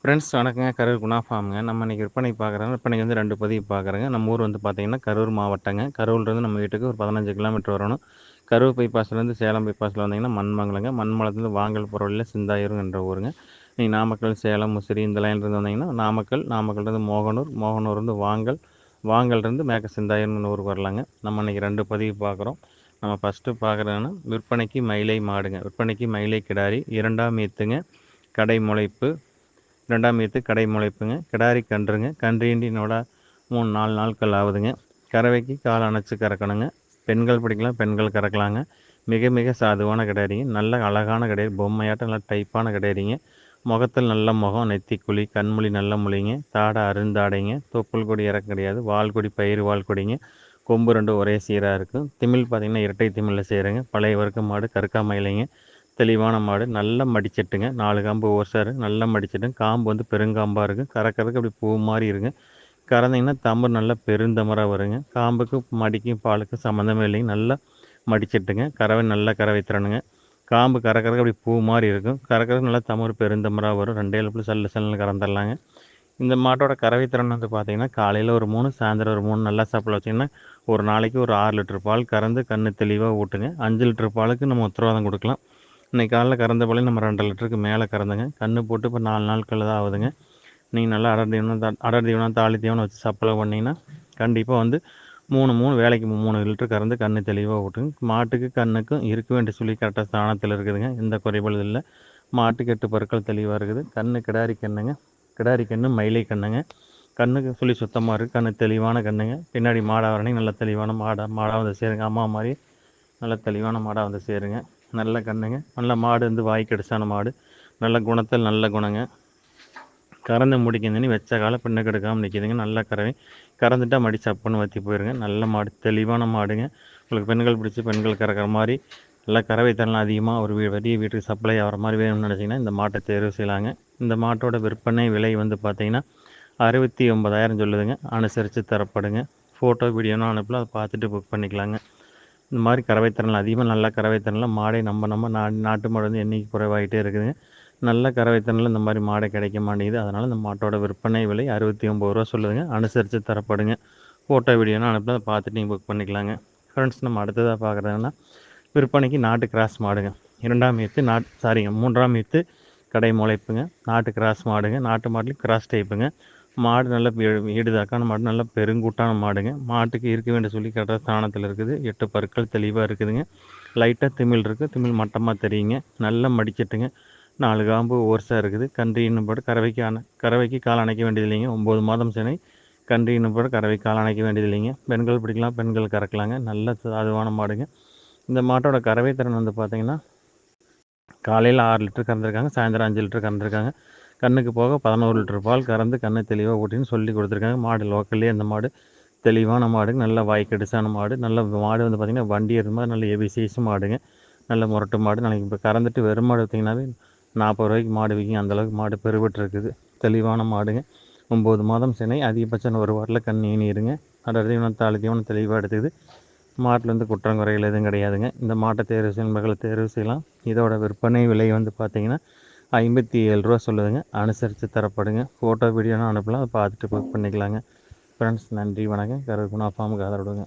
Friends வணக்கங்க. கரூர் குணா ஃபார்முங்க. நம்ம இன்றைக்கி விற்பனை பார்க்குறாங்க விற்பனைக்கு வந்து ரெண்டு பதிவு பார்க்குறேங்க. நம்ம ஊர் வந்து பார்த்திங்கன்னா கரூர் மாவட்டங்க. கரூர்லேருந்து நம்ம வீட்டுக்கு ஒரு பதினஞ்சு கிலோமீட்டர் வரணும். கரூர் பைபாஸ்லேருந்து சேலம் பைபாஸில் வந்தீங்கன்னா மண்மங்கலங்க. மண்மலத்துலேருந்து வாங்கல் பொருளில் வழியில் என்ற ஊருங்க. நீங்கள் நாமக்கல் சேலம் முசிறி இந்த லைன்லேருந்து வந்தீங்கன்னா நாமக்கல் நாமக்கல்லேருந்து மோகனூர் மோகனூர்லேருந்து வாங்கல் வாங்கல்லேருந்து மேக்க சிந்தாயூர்னு ஊருக்கு வரலாங்க. நம்ம இன்றைக்கி ரெண்டு பதிவு பார்க்குறோம். நம்ம ஃபஸ்ட்டு பார்க்குறோன்னா விற்பனைக்கு மயிலை மாடுங்க. விற்பனைக்கு மயிலை கிடாரி இரண்டாம் ஈத்துங்க. கடை முளைப்பு ரெண்டாம் ஈத்து கடை முளைப்புங்க. கிடாரி கன்றுங்க. கன்றியினோட மூணு நாலு நாட்கள் ஆகுதுங்க. கறவைக்கு கால் அணைச்சி கறக்கணுங்க. பெண்கள் பிடிக்கலாம் பெண்கள் கறக்கலாங்க. மிக மிக சாதுவான கிடையாதுங்க நல்ல அழகான கிடையாது பொம்மையாட்டம் நல்ல டைப்பான கிடையாதுங்க முகத்தில் நல்ல முகம் நெத்திக்குழி கண்மொழி நல்ல மொழிங்க. தாடை அருந்தாடைங்க தொப்புள் கொடி இறக்க கிடையாது. வால்கொடி பயிர் வால்கொடிங்க கொம்பு ரெண்டு ஒரே சீராக இருக்கும். திமிழ் பார்த்திங்கன்னா இரட்டை திமிழில் செய்கிறேங்க பழைய வர்க்க மாடு கருக்கா இல்லைங்க. தெளிவான மாடு நல்ல மடிச்சட்டுங்க. நாலு காம்பு ஓசாரு நல்ல மடிச்சட்டுங்க காம்பு வந்து பெருங்காம்பாக இருக்குது கறக்கிறதுக்கு அப்படி பூ மாதிரி இருக்குங்க கறந்தீங்கன்னா தம்பு நல்லா பெருந்தமராக வருங்க. காம்புக்கு மடிக்கும் பாலுக்கும் சம்மந்தமே இல்லைங்க. நல்லா மடிச்சட்டுங்க. கறவை நல்லா கறவை திறனுங்க. காம்பு கறக்கிறதுக்கு அப்படி பூ மாதிரி இருக்கும் கறக்கிறதுக்கு நல்லா தமிழ் பெருந்தமராக வரும். ரெண்டே எழுப்புல சல்லு சல்லுன்னு கறந்துடலாங்க. இந்த மாட்டோட கறவை திறன் வந்து பார்த்திங்கன்னா காலையில் ஒரு மூணு சாயந்தரம் ஒரு மூணு நல்லா சாப்பிட வச்சிங்கன்னா ஒரு நாளைக்கு ஒரு ஆறு லிட்டர் பால் கறந்து கண்ணு தெளிவாக ஊட்டுங்க. அஞ்சு லிட்டர் பாலுக்கு நம்ம உத்தரவாதம் கொடுக்கலாம். இன்றைக்கி காலைல கறந்த போல நம்ம ரெண்டரை லிட்டருக்கு மேலே கறந்துங்க. கன்று போட்டு இப்போ நாலு நாட்கள் தான் ஆகுதுங்க நீங்கள் நல்லா அடர் தீவனம் த அடர் தீவனம் தாலி தீவனம் வச்சு சப்ளை பண்ணிங்கன்னா கண்டிப்பாக வந்து மூணு மூணு வேலைக்கு மூணு லிட்டர் கறந்து கன்று தெளிவாக விட்டுங்க மாட்டுக்கு கண்ணுக்கும் இருக்க வேண்டிய சொல்லி கரெக்டாக ஸ்தானத்தில் இருக்குதுங்க. எந்த குறைபாடு இல்லை. மாட்டுக்கு எட்டு பருக்கள் தெளிவாக இருக்குது. கன்று கிடாரி கண்ணுங்க. கிடாரி கன்று மயிலை கண்ணுங்க. கண்ணுக்கு சொல்லி சுத்தமாக இருக்குது கண்ணு தெளிவான கண்ணுங்க. பின்னாடி மாடாக வரணும் நல்ல தெளிவான மாடாக மாடாக வந்து சேருங்க. அம்மா மாதிரி நல்ல தெளிவான மாடாக வந்து சேருங்க. நல்ல கண்ணுங்க. நல்ல மாடு வந்து வாய்க்கடிச்சான மாடு. நல்ல குணத்தில் நல்ல குணங்க. கறந்து முடிக்கிதுன்னு வச்ச காலம் பின்ன கெடுக்காமல் நிற்கிதுங்க நல்ல கறவை. கறந்துட்டால் மடி சப்புன்னு வற்றி போயிருங்க. நல்ல மாடு. தெளிவான மாடுங்க. உங்களுக்கு பெண்கள் பிடிச்சி பெண்கள் கறக்கிற மாதிரி நல்ல கறவை தரலாம் அதிகமாக ஒரு பெரிய வீட்டுக்கு சப்ளை ஆகிற மாதிரி வேணும்னு நினச்சிங்கன்னா இந்த மாட்டை தேர்வு செய்யலாங்க. இந்த மாட்டோட விற்பனை விலை வந்து பார்த்திங்கன்னா அறுபத்தி ஒம்பதாயிரம் சொல்லுதுங்க. அனுசரித்து தரப்படுங்க. ஃபோட்டோ வீடியோனா அனுப்பலாம் அதை பார்த்துட்டு புக் பண்ணிக்கலாங்க. இந்த மாதிரி கறவை திறனில் அதிகமாக நல்லா கறவை திறனில் மாடை நம்ம நம்ம நா நாட்டு மாடு வந்து எண்ணிக்கை குறைவாகிட்டே இருக்குதுங்க நல்ல கறவை திறனில் இந்த மாதிரி மாடை கிடைக்க மாட்டேங்குது. அதனால் இந்த மாட்டோட விற்பனை விலை அறுபத்தி ஒம்பது ரூபா சொல்லுதுங்க. அனுசரித்து தரப்படுங்க. ஃபோட்டோ வீடியோனா அனுப்பி பார்த்துட்டு நீங்கள் புக் பண்ணிக்கலாங்க. ஃப்ரெண்ட்ஸ் நம்ம அடுத்ததாக பார்க்குறதுன்னா விற்பனைக்கு நாட்டு கிராஸ் மாடுங்க. இரண்டாம் ஈத்து நாட் சாரிங்க மூன்றாம் ஈத்து கடை முளைப்புங்க. நாட்டு கிராஸ் மாடுங்க. நாட்டு மாடுலேயும் கிராஸ் டைப்புங்க மாடு நல்ல ஈடுதாக்கான மாடு நல்ல பெருங்கூட்டான மாடுங்க. மாட்டுக்கு இருக்க வேண்டிய சொல்லி கரெக்டாக ஸ்தானத்தில் இருக்குது. எட்டு பற்கள் தெளிவாக இருக்குதுங்க. லைட்டாக திமிழ் இருக்குது திமிழ் மட்டமாக தெரியுங்க. நல்லா மடிச்சிட்டுங்க. நாலு காம்பு ஓர்ஸாக இருக்குது. கன்றி இன்னும் போட்டு கறவைக்கு அணை கறவைக்கு கால் அணைக்க வேண்டியது இல்லைங்க. ஒம்பது மாதம் சினை கன்றி இன்னும் போட்டு கறவை கால் அணைக்க வேண்டியது இல்லைங்க. பெண்கள் பிடிக்கலாம் பெண்கள் கறக்கலாங்க. நல்ல சாதுவான மாடுங்க. இந்த மாட்டோட கறவை திறன் வந்து பார்த்திங்கன்னா காலையில் ஆறு லிட்டர் கறந்துருக்காங்க. சாயந்தரம் அஞ்சு லிட்டர் கறந்துருக்காங்க. கண்ணுக்கு போக பதினோரு லிட்டர் பால் கறந்து கண்ணை தெளிவாக ஊட்டின்னு சொல்லி கொடுத்துருக்காங்க. மாடு லோக்கல்லே அந்த மாடு. தெளிவான மாடுங்க. நல்ல வாய்க்கடிசான மாடு. நல்ல மாடு வந்து பார்த்திங்கன்னா வண்டி இருந்த மாதிரி நல்ல எபி மாடுங்க. நல்ல முரட்டு மாடு. நாளைக்கு இப்போ கறந்துட்டு வெறும் மாடு பார்த்திங்கனாவே நாற்பது ரூபாய்க்கு மாடு விற்கிங்க. அந்தளவுக்கு மாடு பெருவிட்டு இருக்குது தெளிவான மாடுங்க. ஒம்பது மாதம் சினை. அதிகபட்சம் ஒரு வாரத்தில் கண் நீனிருங்க அடர் தீவனம் தாலி தீவனம் தெளிவாக எடுத்துக்குது. மாட்டில் வந்து குற்றம் குறைகள் எதுவும் கிடையாதுங்க. இந்த மாட்டை தேர்வு செய்யும் மகளை தேர்வு செய்யலாம். இதோட விற்பனை விலை வந்து பார்த்திங்கன்னா ஐம்பத்தி ஏழு ரூபா சொல்லுதுங்க. அனுசரித்து தரப்படுங்க. ஃபோட்டோ வீடியோனா அனுப்பலாம். அதை பார்த்துட்டு புக் பண்ணிக்கலாங்க. ஃப்ரெண்ட்ஸ் நன்றி வணக்கம். கருகுணா ஃபார்முக்கு ஆதரவு விடுங்க